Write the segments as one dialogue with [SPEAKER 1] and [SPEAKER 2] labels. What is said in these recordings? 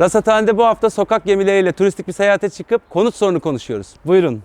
[SPEAKER 1] Rasathane'de bu hafta sokak gemileriyle turistik bir seyahate çıkıp konut sorunu konuşuyoruz. Buyurun.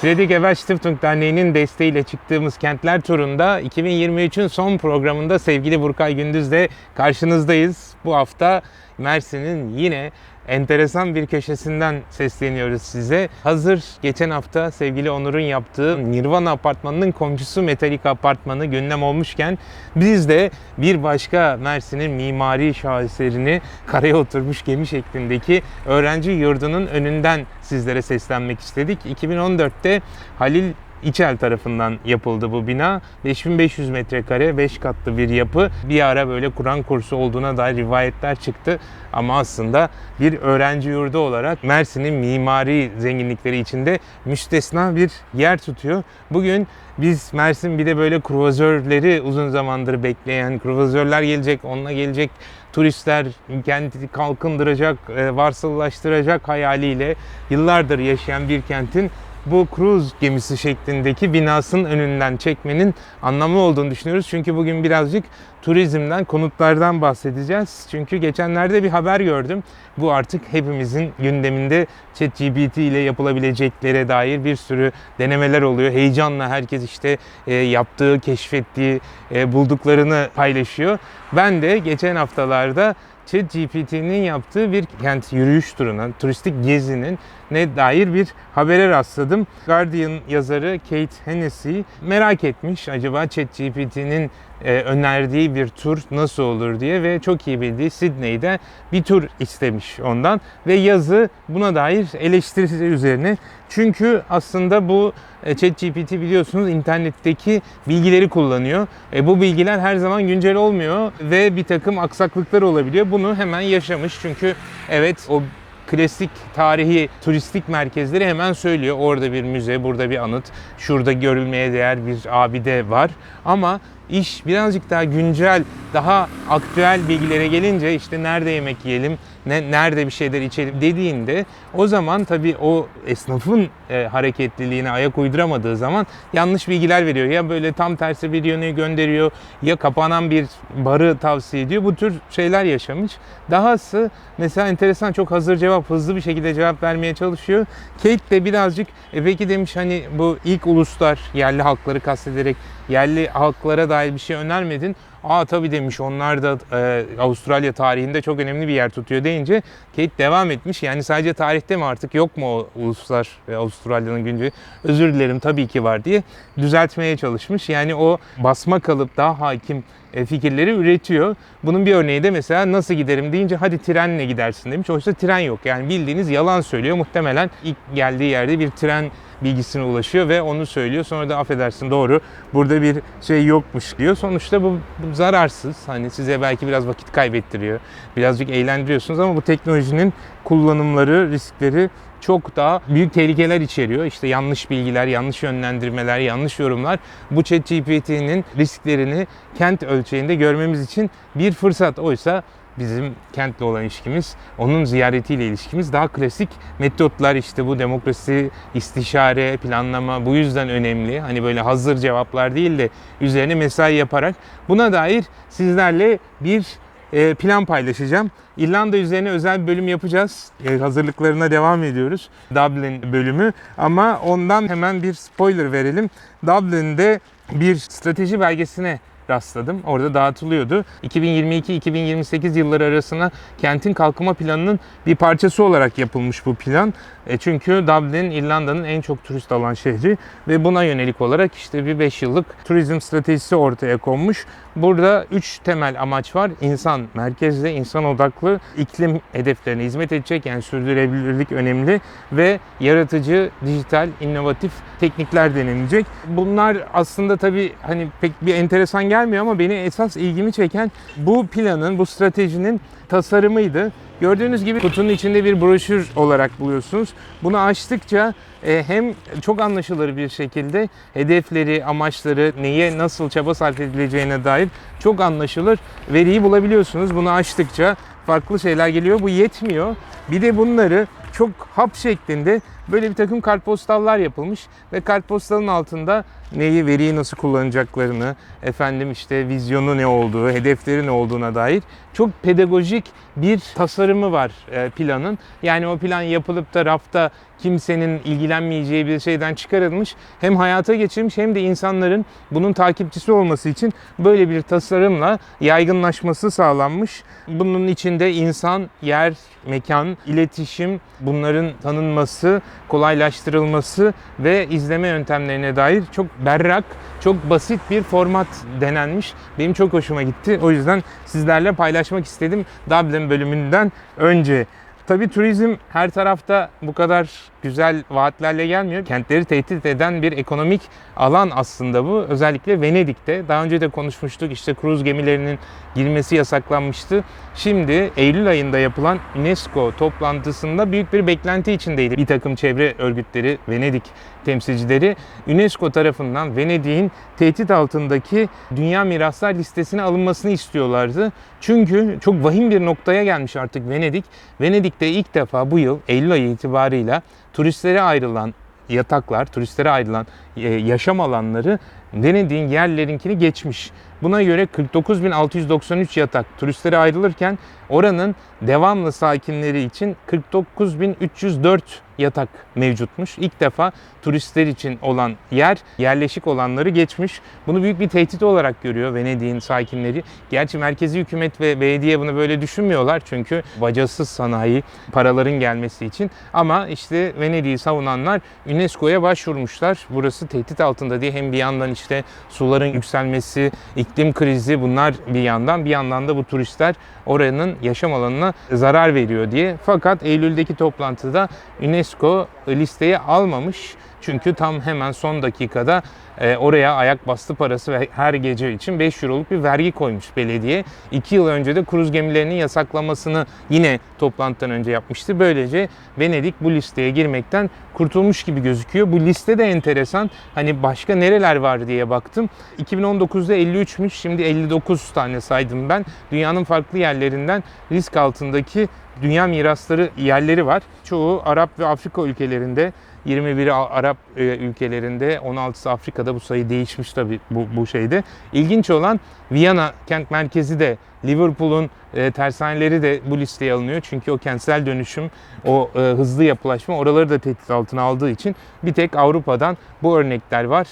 [SPEAKER 2] Fredrik Ebert Stiftung Derneği'nin desteğiyle çıktığımız Kentler Turu'nda 2023'ün son programında sevgili Burkay Gündüz'le karşınızdayız. Bu hafta Mersin'in yine enteresan bir köşesinden sesleniyoruz size. Hazır geçen hafta sevgili Onur'un yaptığı Nirvana Apartmanı'nın komşusu Metallica Apartmanı gündem olmuşken biz de bir başka Mersin'in mimari şaheserini karaya oturmuş gemi şeklindeki öğrenci yurdunun önünden sizlere seslenmek istedik. 2014'te Halil İçel tarafından yapıldı bu bina. 5500 metrekare, 5 katlı bir yapı. Bir ara böyle Kur'an kursu olduğuna dair rivayetler çıktı. Ama aslında bir öğrenci yurdu olarak Mersin'in mimari zenginlikleri içinde müstesna bir yer tutuyor. Bugün biz Mersin bir de böyle kruvazörleri uzun zamandır bekleyen kruvazörler gelecek, onunla gelecek turistler kenti kalkındıracak, e, varsıllaştıracak hayaliyle yıllardır yaşayan bir kentin bu kruz gemisi şeklindeki binasının önünden çekmenin anlamlı olduğunu düşünüyoruz. Çünkü bugün birazcık turizmden, konutlardan bahsedeceğiz. Çünkü geçenlerde bir haber gördüm. Bu artık hepimizin gündeminde ChatGPT ile yapılabileceklere dair bir sürü denemeler oluyor. Heyecanla herkes işte e, yaptığı, keşfettiği, e, bulduklarını paylaşıyor. Ben de geçen haftalarda ChatGPT'nin yaptığı bir kent yürüyüş turuna, turistik gezinin ne dair bir habere rastladım. Guardian yazarı Kate Hennessy merak etmiş acaba ChatGPT'nin e, önerdiği bir tur nasıl olur diye ve çok iyi bildiği Sydney'de bir tur istemiş ondan ve yazı buna dair eleştirisi üzerine. Çünkü aslında bu e, ChatGPT biliyorsunuz internetteki bilgileri kullanıyor. E, bu bilgiler her zaman güncel olmuyor ve bir takım aksaklıklar olabiliyor. Bunu hemen yaşamış çünkü evet o klasik tarihi turistik merkezleri hemen söylüyor. Orada bir müze, burada bir anıt, şurada görülmeye değer bir abide var. Ama iş birazcık daha güncel, daha aktüel bilgilere gelince işte nerede yemek yiyelim, ne, nerede bir şeyler içelim dediğinde o zaman tabii o esnafın e, hareketliliğine ayak uyduramadığı zaman yanlış bilgiler veriyor. Ya böyle tam tersi bir yöne gönderiyor ya kapanan bir barı tavsiye ediyor. Bu tür şeyler yaşamış. Dahası mesela enteresan çok hazır cevap hızlı bir şekilde cevap vermeye çalışıyor. Kate de birazcık e peki demiş hani bu ilk uluslar yerli halkları kastederek yerli halklara dair bir şey önermedin. Aa tabii demiş onlar da e, Avustralya tarihinde çok önemli bir yer tutuyor deyince Kate devam etmiş. Yani sadece tarihte mi artık yok mu o uluslar ve Avustralya'nın güncü? Özür dilerim tabii ki var diye düzeltmeye çalışmış. Yani o basma kalıp daha hakim e, fikirleri üretiyor. Bunun bir örneği de mesela nasıl giderim deyince hadi trenle gidersin demiş. Oysa tren yok. Yani bildiğiniz yalan söylüyor. Muhtemelen ilk geldiği yerde bir tren bilgisine ulaşıyor ve onu söylüyor. Sonra da affedersin doğru burada bir şey yokmuş diyor. Sonuçta bu, bu zararsız. Hani size belki biraz vakit kaybettiriyor. Birazcık eğlendiriyorsunuz ama bu teknolojinin kullanımları, riskleri çok daha büyük tehlikeler içeriyor. İşte yanlış bilgiler, yanlış yönlendirmeler, yanlış yorumlar bu ChatGPT'nin risklerini kent ölçeğinde görmemiz için bir fırsat. Oysa bizim kentle olan ilişkimiz, onun ziyaretiyle ilişkimiz daha klasik metotlar işte bu demokrasi, istişare, planlama bu yüzden önemli. Hani böyle hazır cevaplar değil de üzerine mesai yaparak buna dair sizlerle bir plan paylaşacağım. İrlanda üzerine özel bir bölüm yapacağız. E, Hazırlıklarına devam ediyoruz. Dublin bölümü ama ondan hemen bir spoiler verelim. Dublin'de bir strateji belgesine rastladım. Orada dağıtılıyordu. 2022-2028 yılları arasına kentin kalkınma planının bir parçası olarak yapılmış bu plan. E çünkü Dublin İrlanda'nın en çok turist alan şehri ve buna yönelik olarak işte bir 5 yıllık turizm stratejisi ortaya konmuş. Burada 3 temel amaç var. İnsan merkezli, insan odaklı, iklim hedeflerine hizmet edecek yani sürdürülebilirlik önemli ve yaratıcı, dijital, inovatif teknikler denenecek. Bunlar aslında tabii hani pek bir enteresan gelmiyor ama beni esas ilgimi çeken bu planın, bu stratejinin tasarımıydı. Gördüğünüz gibi kutunun içinde bir broşür olarak buluyorsunuz. Bunu açtıkça e, hem çok anlaşılır bir şekilde hedefleri, amaçları, neye nasıl çaba sarf edileceğine dair çok anlaşılır veriyi bulabiliyorsunuz. Bunu açtıkça farklı şeyler geliyor. Bu yetmiyor. Bir de bunları çok hap şeklinde Böyle bir takım kartpostallar yapılmış ve kartpostalın altında neyi, veriyi nasıl kullanacaklarını, efendim işte vizyonu ne olduğu, hedefleri ne olduğuna dair çok pedagojik bir tasarımı var e, planın. Yani o plan yapılıp da rafta kimsenin ilgilenmeyeceği bir şeyden çıkarılmış. Hem hayata geçirmiş hem de insanların bunun takipçisi olması için böyle bir tasarımla yaygınlaşması sağlanmış. Bunun içinde insan, yer, mekan, iletişim bunların tanınması, kolaylaştırılması ve izleme yöntemlerine dair çok berrak, çok basit bir format denenmiş. Benim çok hoşuma gitti. O yüzden sizlerle paylaşmak istedim Dublin bölümünden önce. Tabii turizm her tarafta bu kadar güzel vaatlerle gelmiyor. Kentleri tehdit eden bir ekonomik alan aslında bu. Özellikle Venedik'te. Daha önce de konuşmuştuk. İşte kruz gemilerinin girmesi yasaklanmıştı. Şimdi Eylül ayında yapılan UNESCO toplantısında büyük bir beklenti içindeydi. Bir takım çevre örgütleri, Venedik temsilcileri UNESCO tarafından Venedik'in tehdit altındaki dünya miraslar listesine alınmasını istiyorlardı. Çünkü çok vahim bir noktaya gelmiş artık Venedik. Venedik'te ilk defa bu yıl Eylül ayı itibarıyla turistlere ayrılan yataklar, turistlere ayrılan e, yaşam alanları Venedik'in yerlerinkini geçmiş. Buna göre 49.693 yatak turistlere ayrılırken oranın devamlı sakinleri için 49.304 yatak mevcutmuş. İlk defa turistler için olan yer yerleşik olanları geçmiş. Bunu büyük bir tehdit olarak görüyor Venedik'in sakinleri. Gerçi merkezi hükümet ve belediye bunu böyle düşünmüyorlar çünkü bacasız sanayi paraların gelmesi için. Ama işte Venedik'i savunanlar UNESCO'ya başvurmuşlar. Burası tehdit altında diye hem bir yandan işte suların yükselmesi, iklim krizi bunlar bir yandan bir yandan da bu turistler oranın yaşam alanına zarar veriyor diye. Fakat Eylül'deki toplantıda UNESCO listeye almamış. Çünkü tam hemen son dakikada e, oraya ayak bastı parası ve her gece için 5 euroluk bir vergi koymuş belediye. 2 yıl önce de kruz gemilerinin yasaklamasını yine toplantıdan önce yapmıştı. Böylece Venedik bu listeye girmekten kurtulmuş gibi gözüküyor. Bu liste de enteresan. Hani başka nereler var diye baktım. 2019'da 53'müş. Şimdi 59 tane saydım ben. Dünyanın farklı yerlerinden risk altındaki dünya mirasları yerleri var. Çoğu Arap ve Afrika ülkelerinde 21'i Arap e, ülkelerinde, 16'sı Afrika'da bu sayı değişmiş tabii bu, bu şeyde. İlginç olan Viyana kent merkezi de Liverpool'un e, tersaneleri de bu listeye alınıyor. Çünkü o kentsel dönüşüm, o e, hızlı yapılaşma oraları da tehdit altına aldığı için bir tek Avrupa'dan bu örnekler var.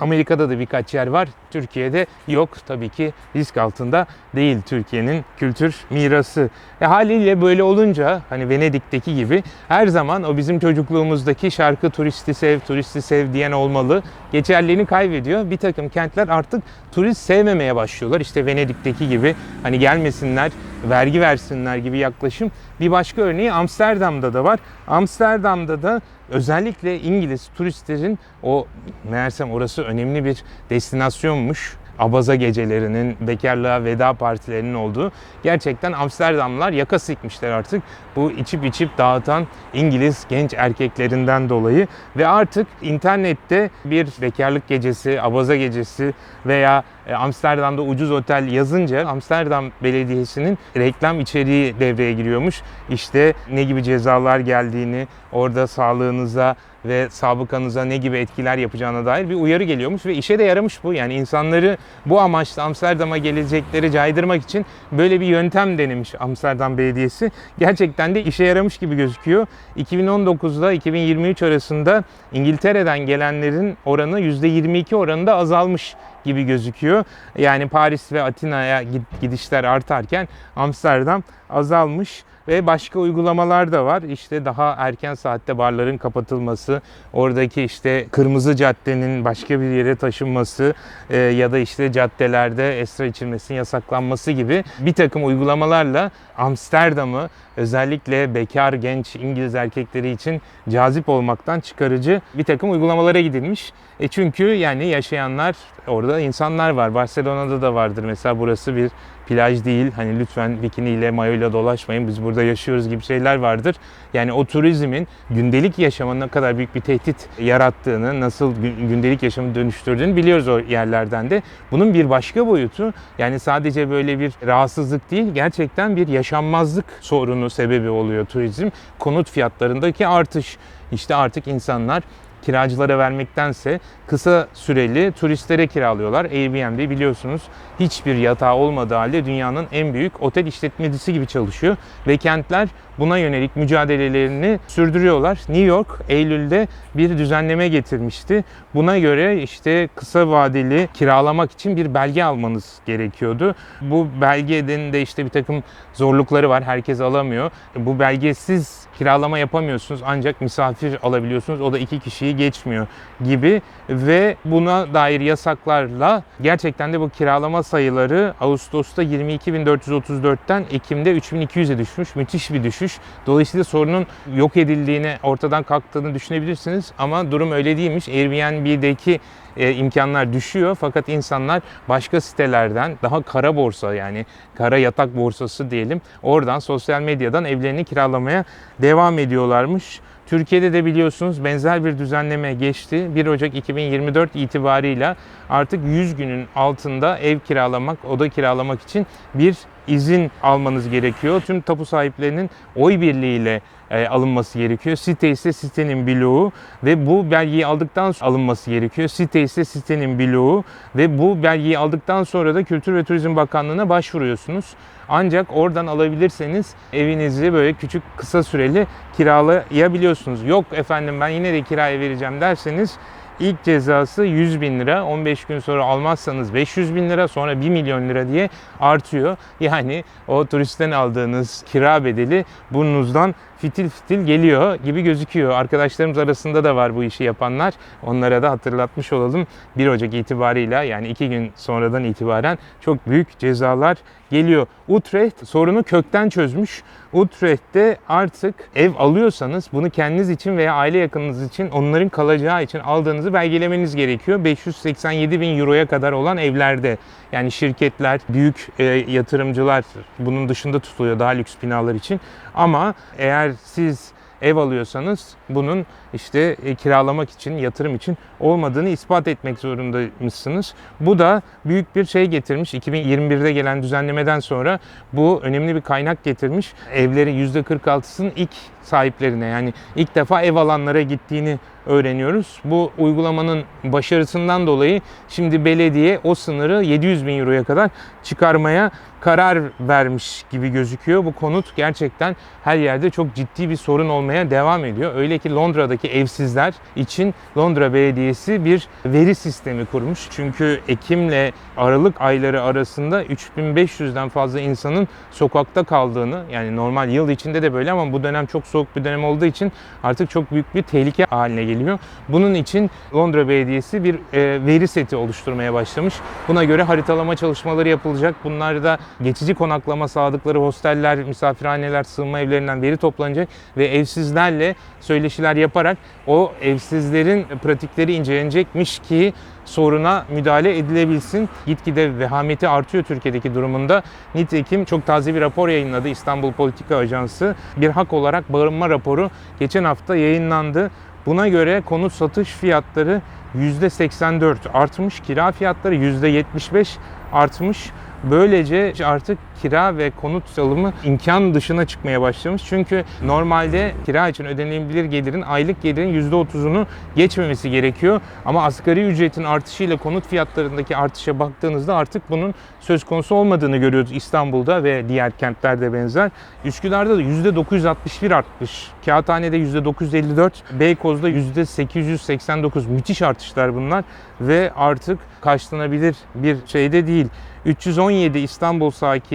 [SPEAKER 2] Amerika'da da birkaç yer var. Türkiye'de yok. Tabii ki risk altında değil Türkiye'nin kültür mirası. E haliyle böyle olunca hani Venedik'teki gibi her zaman o bizim çocukluğumuzdaki şarkı turisti sev, turisti sev diyen olmalı. Geçerliğini kaybediyor. Bir takım kentler artık turist sevmemeye başlıyorlar. İşte Venedik'teki gibi hani gelmesinler, vergi versinler gibi yaklaşım. Bir başka örneği Amsterdam'da da var. Amsterdam'da da özellikle İngiliz turistlerin o meğersem orası önemli bir destinasyonmuş. Abaza gecelerinin, bekarlığa veda partilerinin olduğu gerçekten Amsterdamlılar yaka sıkmışlar artık. Bu içip içip dağıtan İngiliz genç erkeklerinden dolayı ve artık internette bir bekarlık gecesi, abaza gecesi veya Amsterdam'da ucuz otel yazınca Amsterdam Belediyesi'nin reklam içeriği devreye giriyormuş. İşte ne gibi cezalar geldiğini, orada sağlığınıza ve sabıkanıza ne gibi etkiler yapacağına dair bir uyarı geliyormuş ve işe de yaramış bu. Yani insanları bu amaçla Amsterdam'a gelecekleri caydırmak için böyle bir yöntem denemiş Amsterdam Belediyesi. Gerçekten de işe yaramış gibi gözüküyor. 2019'da 2023 arasında İngiltere'den gelenlerin oranı %22 oranında azalmış gibi gözüküyor. Yani Paris ve Atina'ya gidişler artarken Amsterdam azalmış ve başka uygulamalar da var. İşte daha erken saatte barların kapatılması, oradaki işte kırmızı caddenin başka bir yere taşınması e, ya da işte caddelerde esrar içilmesinin yasaklanması gibi bir takım uygulamalarla Amsterdam'ı özellikle bekar genç İngiliz erkekleri için cazip olmaktan çıkarıcı bir takım uygulamalara gidilmiş. E çünkü yani yaşayanlar orada insanlar var. Barcelona'da da vardır mesela burası bir plaj değil. Hani lütfen bikiniyle, mayoyla dolaşmayın. Biz burada yaşıyoruz gibi şeyler vardır. Yani o turizmin gündelik yaşama ne kadar büyük bir tehdit yarattığını, nasıl gü- gündelik yaşamı dönüştürdüğünü biliyoruz o yerlerden de. Bunun bir başka boyutu yani sadece böyle bir rahatsızlık değil, gerçekten bir yaşanmazlık sorunu sebebi oluyor turizm. Konut fiyatlarındaki artış. İşte artık insanlar kiracılara vermektense kısa süreli turistlere kiralıyorlar. Airbnb biliyorsunuz hiçbir yatağı olmadığı halde dünyanın en büyük otel işletmecisi gibi çalışıyor ve kentler buna yönelik mücadelelerini sürdürüyorlar. New York Eylül'de bir düzenleme getirmişti. Buna göre işte kısa vadeli kiralamak için bir belge almanız gerekiyordu. Bu belgenin de işte bir takım zorlukları var. Herkes alamıyor. Bu belgesiz kiralama yapamıyorsunuz ancak misafir alabiliyorsunuz. O da iki kişiyi geçmiyor gibi ve buna dair yasaklarla gerçekten de bu kiralama sayıları Ağustos'ta 22.434'ten Ekim'de 3.200'e düşmüş. Müthiş bir düşüş. Dolayısıyla sorunun yok edildiğini, ortadan kalktığını düşünebilirsiniz ama durum öyle değilmiş. Airbnb'deki e, imkanlar düşüyor fakat insanlar başka sitelerden daha kara borsa yani kara yatak borsası diyelim oradan sosyal medyadan evlerini kiralamaya devam ediyorlarmış. Türkiye'de de biliyorsunuz benzer bir düzenleme geçti. 1 Ocak 2024 itibarıyla artık 100 günün altında ev kiralamak, oda kiralamak için bir izin almanız gerekiyor. Tüm tapu sahiplerinin oy birliğiyle e, alınması gerekiyor. Site ise sitenin bloğu ve bu belgeyi aldıktan sonra alınması gerekiyor. Site ise sitenin bloğu ve bu belgeyi aldıktan sonra da Kültür ve Turizm Bakanlığı'na başvuruyorsunuz. Ancak oradan alabilirseniz evinizi böyle küçük kısa süreli kiralayabiliyorsunuz. Yok efendim ben yine de kiraya vereceğim derseniz İlk cezası 100 bin lira, 15 gün sonra almazsanız 500 bin lira, sonra 1 milyon lira diye artıyor. Yani o turistten aldığınız kira bedeli burnunuzdan fitil fitil geliyor gibi gözüküyor. Arkadaşlarımız arasında da var bu işi yapanlar. Onlara da hatırlatmış olalım. 1 Ocak itibarıyla yani 2 gün sonradan itibaren çok büyük cezalar geliyor. Utrecht sorunu kökten çözmüş. Utrecht'te artık ev alıyorsanız bunu kendiniz için veya aile yakınınız için onların kalacağı için aldığınızı belgelemeniz gerekiyor. 587 bin euroya kadar olan evlerde yani şirketler, büyük e, yatırımcılar bunun dışında tutuluyor daha lüks binalar için. Ama eğer siz ev alıyorsanız bunun işte e, kiralamak için, yatırım için olmadığını ispat etmek zorundaymışsınız. Bu da büyük bir şey getirmiş. 2021'de gelen düzenlemeden sonra bu önemli bir kaynak getirmiş. Evleri %46'sının ilk sahiplerine yani ilk defa ev alanlara gittiğini öğreniyoruz. Bu uygulamanın başarısından dolayı şimdi belediye o sınırı 700 bin euroya kadar çıkarmaya karar vermiş gibi gözüküyor. Bu konut gerçekten her yerde çok ciddi bir sorun olmaya devam ediyor. Öyle ki Londra'daki evsizler için Londra Belediyesi bir veri sistemi kurmuş. Çünkü Ekim'le Aralık ayları arasında 3500'den fazla insanın sokakta kaldığını yani normal yıl içinde de böyle ama bu dönem çok soğuk bir dönem olduğu için artık çok büyük bir tehlike haline geliyor. Bunun için Londra Belediyesi bir e, veri seti oluşturmaya başlamış. Buna göre haritalama çalışmaları yapılacak. Bunlarda geçici konaklama sağladıkları hosteller, misafirhaneler, sığınma evlerinden veri toplanacak ve evsizlerle söyleşiler yaparak o evsizlerin pratikleri incelenecekmiş ki soruna müdahale edilebilsin. Gitgide vehameti artıyor Türkiye'deki durumunda. Nitekim çok taze bir rapor yayınladı İstanbul Politika Ajansı. Bir hak olarak bağırma raporu geçen hafta yayınlandı. Buna göre konut satış fiyatları %84 artmış, kira fiyatları %75 artmış. Böylece artık kira ve konut alımı imkan dışına çıkmaya başlamış. Çünkü normalde kira için ödenebilir gelirin aylık gelirin %30'unu geçmemesi gerekiyor. Ama asgari ücretin artışıyla konut fiyatlarındaki artışa baktığınızda artık bunun söz konusu olmadığını görüyoruz İstanbul'da ve diğer kentlerde benzer. Üsküdar'da da %961 artmış. Kağıthane'de %954, Beykoz'da %889 müthiş artışlar bunlar ve artık karşılanabilir bir şeyde değil. 317 İstanbul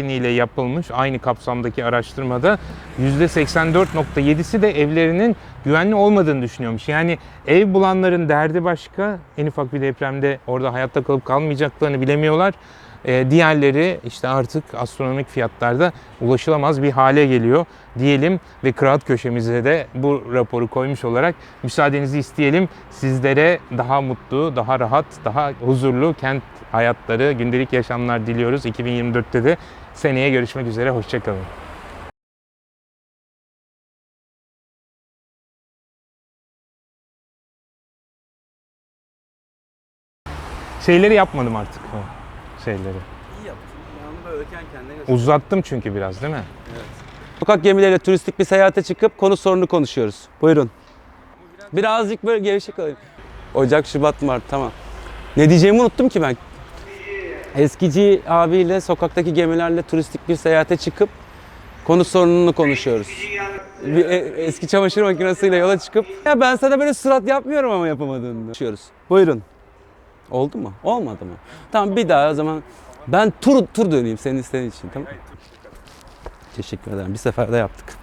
[SPEAKER 2] sakiniyle yapılmış aynı kapsamdaki araştırmada %84.7'si de evlerinin güvenli olmadığını düşünüyormuş. Yani ev bulanların derdi başka. En ufak bir depremde orada hayatta kalıp kalmayacaklarını bilemiyorlar. Ee, diğerleri işte artık astronomik fiyatlarda ulaşılamaz bir hale geliyor diyelim ve kıraat köşemize de bu raporu koymuş olarak müsaadenizi isteyelim. Sizlere daha mutlu, daha rahat, daha huzurlu kent hayatları, gündelik yaşamlar diliyoruz. 2024'te de Seneye görüşmek üzere, hoşçakalın. Şeyleri yapmadım artık o şeyleri.
[SPEAKER 1] İyi yaptın. Yani böyleyken kendine.
[SPEAKER 2] Uzattım çünkü biraz değil mi? Evet.
[SPEAKER 1] Sokak gemileriyle turistik bir seyahate çıkıp konu sorunu konuşuyoruz. Buyurun. Birazcık böyle gevşek alayım. Ocak, Şubat, Mart tamam. Ne diyeceğimi unuttum ki ben. Eskici abiyle sokaktaki gemilerle turistik bir seyahate çıkıp konu sorununu konuşuyoruz. Bir e- eski çamaşır makinesiyle yola çıkıp ya ben sana böyle surat yapmıyorum ama yapamadığını konuşuyoruz. Buyurun. Oldu mu? Olmadı mı? Tamam bir daha o zaman ben tur tur döneyim senin istediğin için tamam Teşekkür ederim. Bir seferde yaptık.